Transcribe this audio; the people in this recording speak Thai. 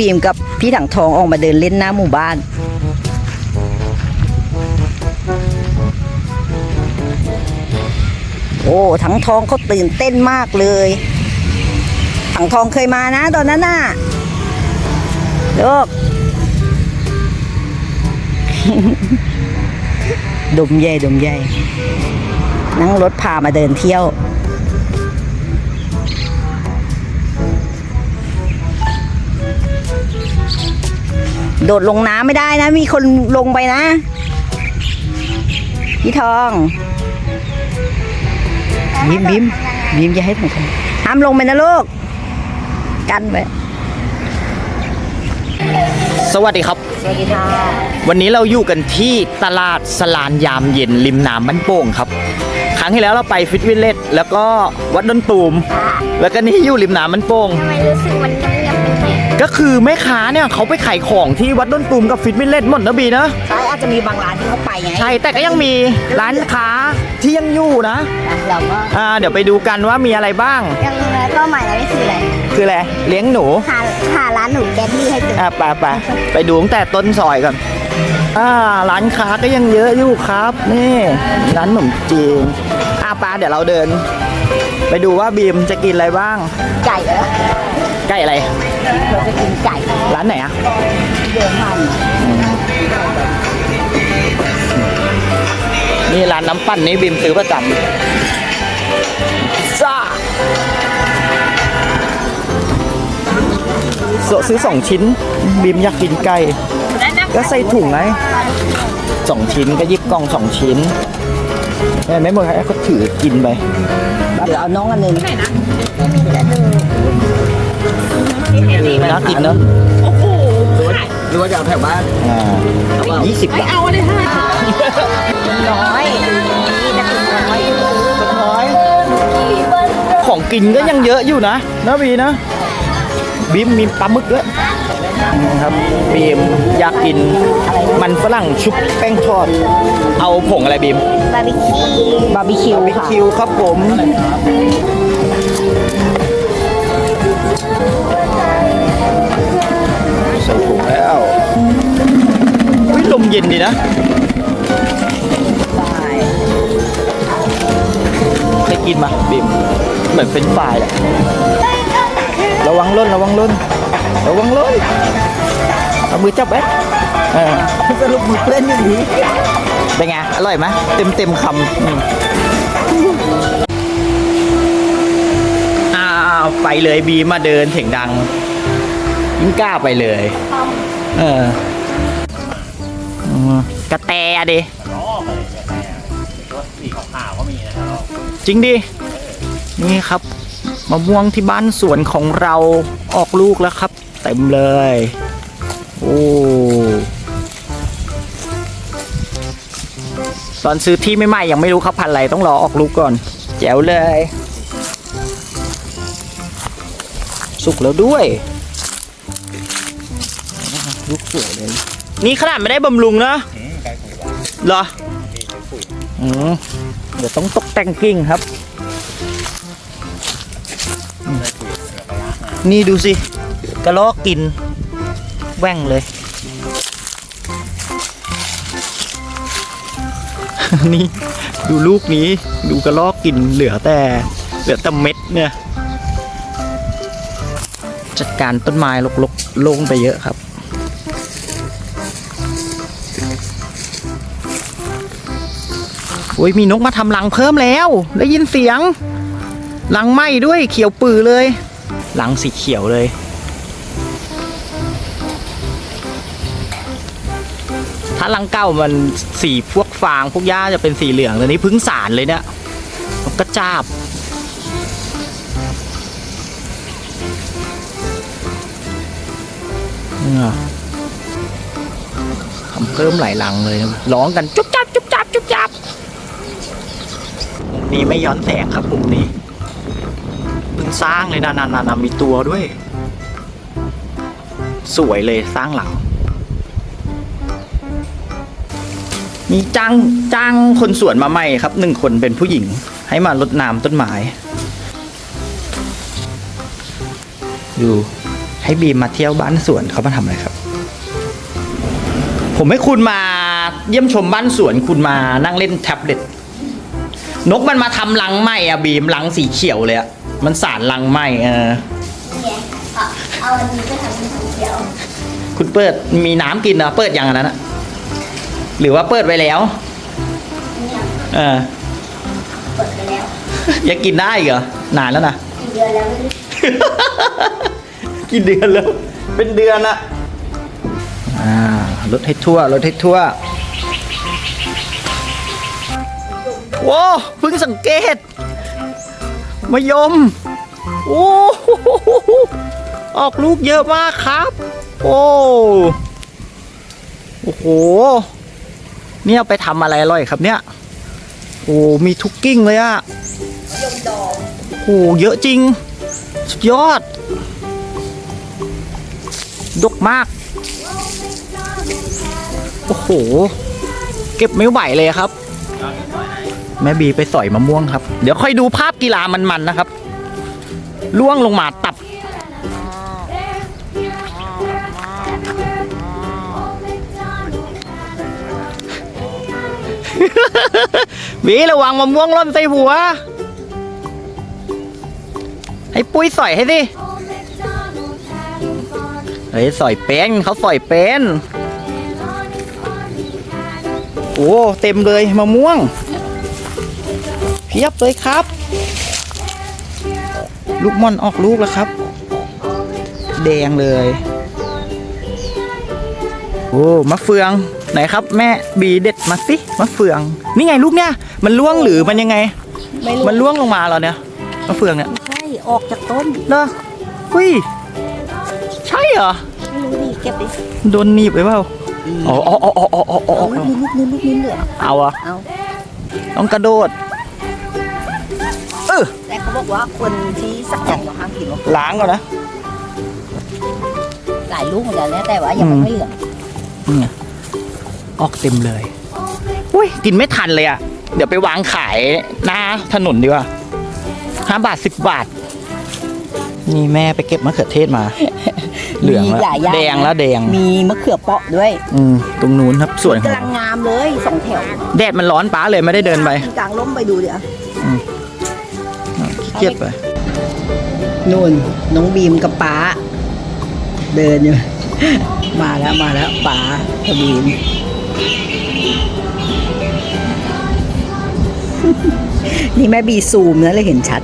บีมกับพี่ถังทองออกมาเดินเล่นหน้าหมู่บ้าน โอ้ถังทองเขาตื่นเต้นมากเลย ถังทองเคยมานะตอนนั้นน่ะลูกดมใหญ่ดมใหญ่นั่งรถพามาเดินเที่ยว โดดลงน้ำไม่ได้นะ มีคนลงไปนะพี่ทองบิมบิมบิมอย่าให้ถังทองห้ามลงไปนะลูก กันไว้สวัสดีครับ สวัสดีค่ะ วันนี้เราอยู่กันที่ตลาดสลานยามเย็นริมน้ำบ้านโป่งครับ ครั้งที่แล้วเราไปฟิตวิลเลจแล้วก็วัดดอนตูม แล้วก็นี่อยู่ริมน้ำบ้านโป่งทำไมรู้สึกมัน เงียบๆเป็นไงก็คือแม่ค้าเนี่ยเขาไปขายของที่วัดดอนตูมกับฟิตวิลเลจหมดนะบีนะใช่อาจจะมีบางร้านที่เขาไปไงใช่แต่ก็ยังมีร้านค้าที่ยังอยู่นะเราก็อ่าเดี๋ยวไปดูกันว่ามีอะไรบ้าง ยังรู้ไหมเป้าหมายเราไม่คืออะไรคืออะไรเลี้ยงหนูหาหาร้านหนูแกดดี้ให้เจออะไปไปไปดูตั้งแต่ต้นซอยก่อนอ่าร้านค้าก็ยังเยอะอยู่ครับนี่ร้านขนมจีนอะปาเดี๋ยวเราเดิน ไปดูว่าบีมจะกินอะไรบ้างไก่แล้ว ใกล้อะไร เราจะกินไก่ร้านไหนอะเดิมมันนี่ร้านน้ำปั้นนี่บีมซื้อประจำซ่าโซซื้อสองชิ้นบีมอยากกินไก่ ก็ใส่ถุงไงสองชิ้นก็ยิบกล่องสองชิ้นไม่ไม่หมดให้เขาถือกินไป เดี๋ยวเอาน้องอันหนึง น่ากินเนอะหรือว่าจะเอาแถวบ้านอ่ายี่สิบบาทน้อยนี่จะกินน้อยน้อย ของกินก็ยังเยอะอยู่นะนะบีนะบีมมีปลาหมึกด้วยนะครับบีมอยากกินมันฝรั่งชุบแป้งทอด เอาผงอะไรบีมบาร์บีคิวบาร์บีคิวบาร์บีค่ะคิวครับผม ใส่ถุงแล้วอุ๊ยลมเย็นดีนะเคยกินมาบีมเหมือนเป็นฝ่ายแหละระวังล้นระวังล้นระวังล้นเอามือจับไว้เออสรุปมือเพื่อนอยู่ดีเป็นไง อร่อยไหมเต็มเต็มคำ อืมอ้าวไปเลยบีมมาเดินเสียงดัง ยิ่งกล้าไปเลย เอออืมกระแตดิจริงดิ นี่ครับมะม่วงที่บ้านสวนของเราออกลูกแล้วครับ เต็มเลย โอ้ตอนซื้อที่ใหม่ๆยังไม่รู้ครับพันธุ์อะไรต้องรอออกลูกก่อน แจ๋วเลย สุกแล้วด้วยลูกสวยเลยนี่ขนาดไม่ได้บำรุงนะเหรออืมเดี๋ยวต้องตกแต่งกิ่งครับ นี่ดูสิกระลอกกิน แว่งเลย นี่ ดูลูกนี้ ดูกระลอกกินเหลือแต่ เหลือแต่เม็ดเนี่ย จัดการต้นไม้ลกๆโล่งไปเยอะครับ โอ้ยมีนกมาทำรังเพิ่มแล้ว ได้ยินเสียงรังไหม้ด้วยเขียวปือเลยรังสีเขียวเลยถ้ารังเก้ามันสีพวกฟางพวกหญ้าจะเป็นสีเหลืองแต่นี้พึ่งสารเลยเนี่ยนกกระจาบ เพิ่มหลายรังเลยร้องกันจุ๊บจับจุ๊บจับจุ๊บจับมุมนี้ไม่ย้อนแสงครับมุมนี้เพิ่งสร้างเลยนะนานานามีตัวด้วย สวยเลยสร้างหลัง มีจ้างจ้างคนสวนมาใหม่ครับหนึ่งคนเป็นผู้หญิง ให้มารดน้ำต้นไม้ดูให้ให้บีมมาเที่ยวบ้านสวนเขามาทำอะไรครับ ผมให้คุณมาเยี่ยมชมบ้านสวนคุณมานั่งเล่นแท็บเล็ตนกมันมาทำรังไหมอะบีมรังสีเขียวเลยอะมันสารรังไหมเออเนี่ยเอาเอาอันนี้ไปทำเป็นสีเขียวคุณเปิดมีน้ำกินเหรอเปิดยังอันนั้นอะหรือว่าเปิดไว้แล้ว เนี่ยเออเปิดไปแล้วยังกินได้อีกเหรอนานแล้วนะ กี่เดือนแล้วไม่รู้ กี่เดือนแล้ว เป็นเดือนอะ อ่าลดให้ทั่วลดให้ทั่วโว้เพิ่งสังเกตมายมโอ้โหออกลูกเยอะมากครับ โอ้โอ้โห เนี่ยไปทำอะไรอร่อยครับเนี่ย โอ้มีทุกกิ้งเลยอะยมดองโอ้เยอะจริง สุดยอด ดกมาก โอ้โห เก็บไม่ไหวเลยครับ แม่บีไปสอยมะม่วงครับ เดี๋ยวค่อยดูภาพกีฬามันๆนะครับ ล่วงลงมาตับ บีระวังมะม่วงร่นใส่หัว ให้ปุ้ยสอยให้ดิเฮ้ยสอยเป็นเขาสอยเป็น อ้ เต็มเลยมะม่วง เพียบเลยครับ ลูกม่อนออกลูกแล้วครับ แดงเลย โอ้มะเฟืองไหนครับ แม่บีเด็ดมาสิมะเฟือง นี่ไงลูกเนี่ยมันล่วงหรือมันยังไงไม่รู้มันล่วงลงมาแล้วเนี่ยมะเฟืองเนี่ยใช่ออกจากต้นเหรอหุ้ย ใช่เหรอไม่รู้ดิเก็บดิโดนหนีบไปเปล่า อ๋ออ๋ออ๋ออ๋ออ๋ออ๋อเอาลูกนี้ลูกนี้ลูกนี้เหลือเอาอะเอาต้องกระโดดเออแต่เขาบอกว่าคนที่สักอย่างว่าห้ามกินมะเขือล้างก่อนนะหลายลูกเหมือนกันนะแต่ว่ายังไม่เหลืองนี่ไงออกเต็มเลยอุ้ยกินไม่ทันเลยอะเดี๋ยวไปวางขายหน้าถนนดีกว่าห้าบาทสิบบาท นี่แม่ไปเก็บมะเขือเทศมา เหลืองมีแล้วหลายอย่างแดงแล้วแดง มีมะเขือเปาะด้วย อืมตรงนู้นครับส่วนของกำลังงามเลยสองแถว แดดมันร้อนป้าเลยไม่ได้เดินไปกลางร่มไปดูเดี๋ยวขี้เกียจไปนู่นน้องบีมกับป๋าเดินอยู่ มาแล้วมาแล้วป๋ากับบีมนี่แม่บีซูมนะเลยเห็นชัด